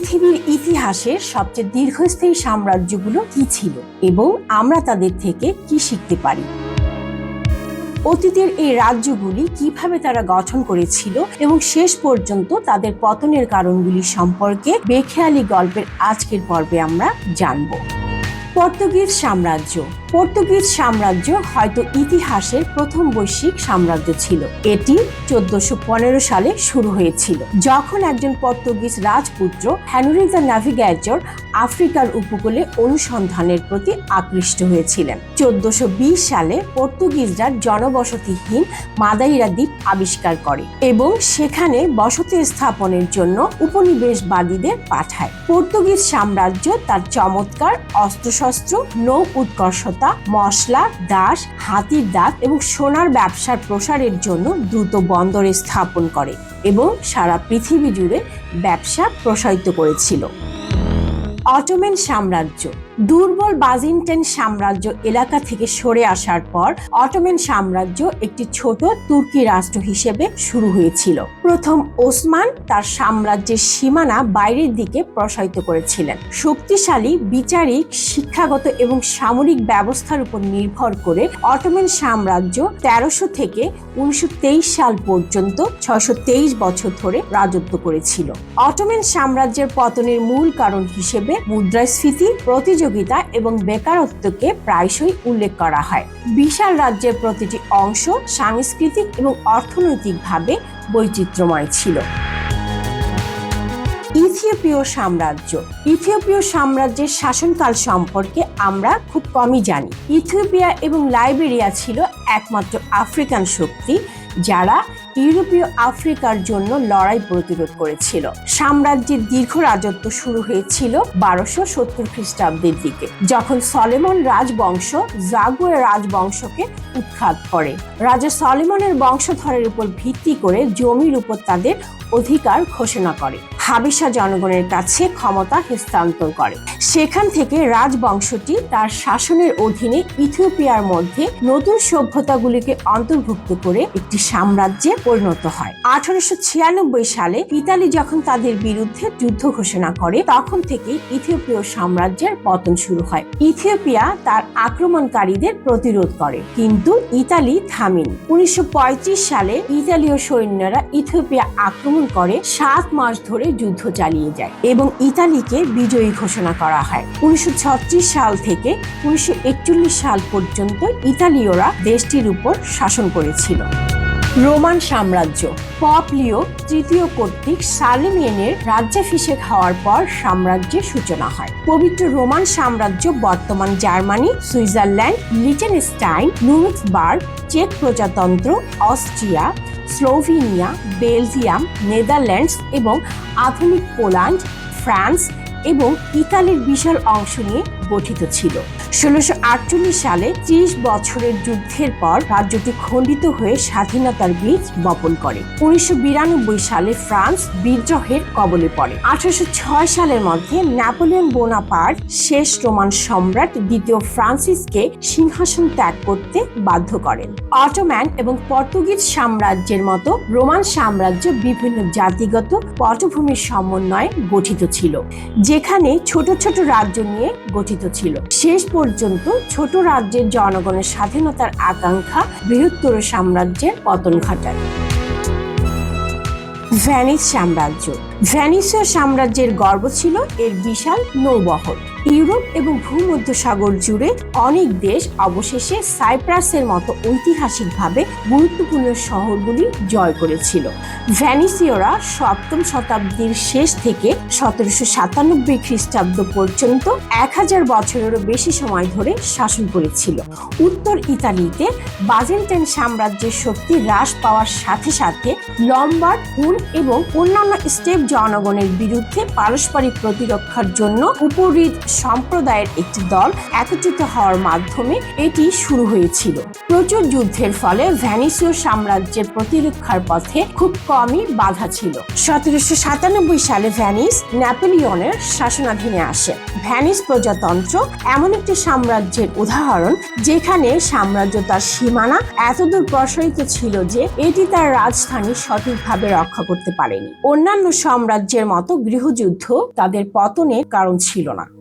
পৃথিবীর ইতিহাসের সবচেয়ে দীর্ঘস্থায়ী সাম্রাজ্যগুলো কি ছিল এবং আমরা তাদের থেকে কি শিখতে পারি? অতীতের এই রাজ্যগুলি কীভাবে তারা গঠন করেছিল এবং শেষ পর্যন্ত তাদের পতনের কারণগুলি সম্পর্কে বেখেয়ালি গল্পের আজকের পর্বে আমরা জানব। পর্তুগিজ সাম্রাজ্য পর্তুগিজ সাম্রাজ্য হয়তো ইতিহাসের প্রথম বৈশ্বিক সাম্রাজ্য ছিল। এটি চোদ্দশো সালে শুরু হয়েছিল। যখন একজন পর্তুগিজ রাজপুত্র হ্যানুরি দ্য আফ্রিকার উপকূলে অনুসন্ধানের প্রতি আকৃষ্ট হয়েছিলেন। চোদ্দশো সালে পর্তুগিজরা জনবসতিহীন মাদাইরা দ্বীপ আবিষ্কার করে এবং সেখানে বসতি স্থাপনের জন্য উপনিবেশবাদীদের পাঠায়। পর্তুগিজ সাম্রাজ্য তার চমৎকার অস্ত্রশস্ত্র, নৌ উৎকর্ষতা মশলা, দাস, হাতির দাঁত এবং সোনার ব্যবসার প্রসারের জন্য দ্রুত বন্দর স্থাপন করে এবং সারা পৃথিবী জুড়ে ব্যবসা প্রসারিত করেছিল। অটোমেন সাম্রাজ্য, দুর্বল বাজিনটেন সাম্রাজ্য এলাকা থেকে সরে আসার পর অটোমেন সাম্রাজ্য একটি ছোট তুর্কি রাষ্ট্র হিসেবে শুরু হয়েছিল। প্রথম ওসমান তার সাম্রাজ্যের সীমানা বাইরের দিকে প্রসারিত করেছিলেন। শক্তিশালী, বিচারিক, শিক্ষাগত এবং সামরিক ব্যবস্থার উপর নির্ভর করে অটোমেন সাম্রাজ্য তেরোশো থেকে উনিশশো তেইশ সাল পর্যন্ত ছয়শো তেইশ বছর ধরে রাজত্ব করেছিল। অটোমেন সাম্রাজ্যের পতনের মূল কারণ হিসেবে মুদ্রাস্ফীতি, প্রতিযোগিতা এবং বেকারত্বকে প্রায়শই উল্লেখ করা হয়। বিশাল রাজ্যের প্রতিটি অংশ সাংস্কৃতিক এবং অর্থনৈতিকভাবে বৈচিত্র্যময় ছিল। ইথিওপীয় সাম্রাজ্য। ইথিওপীয় সাম্রাজ্যের শাসনকাল সম্পর্কে আমরা খুব কমই জানি। ইথিওপিয়া এবং লাইবেরিয়া ছিল একমাত্র আফ্রিকান শক্তি যারা ইউরোপীয় আফ্রিকার জন্য লড়াই প্রতিরোধ করেছিল। সাম্রাজ্যের দীর্ঘ রাজত্ব শুরু হয়েছিল বারোশো সত্তর খ্রিস্টাব্দের দিকে, যখন সলেমন রাজবংশ জাগুয়ে রাজবংশকে উৎখাত করে। রাজা সলেমনের বংশধরের উপর ভিত্তি করে জমির উপর তাদের অধিকার ঘোষণা করে। হাবিসা জনগণের কাছে ক্ষমতা হস্তান্তর করে। সেখান থেকে রাজবংশটি তার শাসনের অধীনে ইথিওপিয়ার মধ্যে নতুন সভ্যতাগুলিকে অন্তর্ভুক্ত করে একটি সাম্রাজ্যে পরিণত হয়। আঠারোশো ছিয়ানব্বই সালে ইতালি যখন তাদের বিরুদ্ধে যুদ্ধ ঘোষণা করে, তখন থেকে ইথিওপীয় সাম্রাজ্যের পতন শুরু হয়। ইথিওপিয়া তার আক্রমণকারীদের প্রতিরোধ করে, কিন্তু ইতালি থামেনি। উনিশশো সালে ইতালীয় সৈন্যরা ইথিওপিয়া আক্রমণ করে, সাত মাস ধরে যুদ্ধ চালিয়ে যায় এবং ইতালিকে বিজয়ী ঘোষণা করা হয়। উনিশশো ছত্রিশ সাল থেকে উনিশশো একচল্লিশ সাল পর্যন্ত ইতালীয়রা দেশটির উপর শাসন করেছিল। রোমান সাম্রাজ্য। পপলিও তৃতীয় কর্তৃক সালেমিয়ানের রাজ্যাভিষেক হওয়ার পর সাম্রাজ্যের সূচনা হয়। পবিত্র রোমান সাম্রাজ্য বর্তমান জার্মানি, সুইজারল্যান্ড লিটেনস্টাইন লুমিক্সবার্গ চেক প্রজাতন্ত্র, অস্ট্রিয়া, স্লোভেনিয়া, বেলজিয়াম, নেদারল্যান্ডস এবং আধুনিক পোল্যান্ড, ফ্রান্স এবং ইতালির বিশাল অংশ নিয়ে গঠিত ছিল। ষোলোশো সালে ত্রিশ বছরের যুদ্ধের পর রাজ্যটি খণ্ডিত হয়ে স্বাধীনতার বীজ বপন করে। উনিশশো বিরানব্বই সালে ফ্রান্স বিদ্রোহের কবলে পড়ে। আঠারোশো ছয় সালের মধ্যে ন্যাপোলিয়ন বোনাপার্ট শেষ রোমান সম্রাট দ্বিতীয় ফ্রান্সিসকে সিংহাসন ত্যাগ করতে বাধ্য করেন। অটোম্যান এবং পর্তুগিজ সাম্রাজ্যের মতো রোমান সাম্রাজ্য বিভিন্ন জাতিগত পটভূমির সমন্বয়ে গঠিত ছিল যেখানে ছোট ছোট রাজ্য নিয়ে গঠিত ছিল। শেষ পর্যন্ত ছোট রাজ্যের জনগণের স্বাধীনতার আকাঙ্ক্ষা বৃহত্তর সাম্রাজ্যের পতন ঘটায়। ভ্যানিস সাম্রাজ্য। ভ্যানিসীয় সাম্রাজ্যের গর্ব ছিল এর বিশাল নৌবহর। ইউরোপ এবং ভূমধ্যসাগর জুড়ে অনেক দেশ অবশেষে সাইপ্রাসের মতো ঐতিহাসিকভাবে গুরুত্বপূর্ণ শহরগুলি জয় করেছিল। ভ্যানিসীয়রা সপ্তম শতাব্দীর শেষ থেকে সতেরোশো সাতানব্বই খ্রিস্টাব্দ পর্যন্ত এক হাজার বছরেরও বেশি সময় ধরে শাসন করেছিল। উত্তর ইতালিতে বাজেন্টাইন সাম্রাজ্যের শক্তি হ্রাস পাওয়ার সাথে সাথে লম্বার্ড, হুন এবং অন্যান্য স্টেপ জনগণের বিরুদ্ধে পারস্পরিক প্রতিরক্ষার জন্য উপরিদ সম্প্রদায়ের একটি দল একত্রিত হওয়ার মাধ্যমে এটি শুরু হয়েছিল। প্রচুর যুদ্ধের ফলে ভ্যানিসীয় সাম্রাজ্যের প্রতিরক্ষার পথে খুব কমই বাধা ছিল। সতেরোশো সাতানব্বই সালে ভ্যানিস ন্যাপোলিয়নের শাসনাধীনে আসে। ভ্যানিস প্রজাতন্ত্র এমন একটি সাম্রাজ্যের উদাহরণ যেখানে সাম্রাজ্য তার সীমানা এতদূর প্রসারিত ছিল যে এটি তার রাজধানী সঠিকভাবে রক্ষা করতে পারেনি। অন্যান্য সাম্রাজ্যের মতো গৃহযুদ্ধ তাদের পতনের কারণ ছিল না।